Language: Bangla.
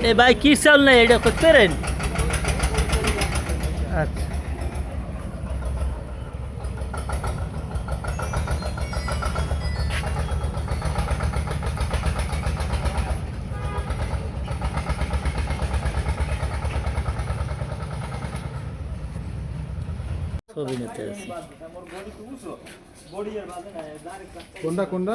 এ ভাই কি চাল নাই? এটা করতে পারেন? আচ্ছা। ছবি নিতে আছি কোনটা কোনটা?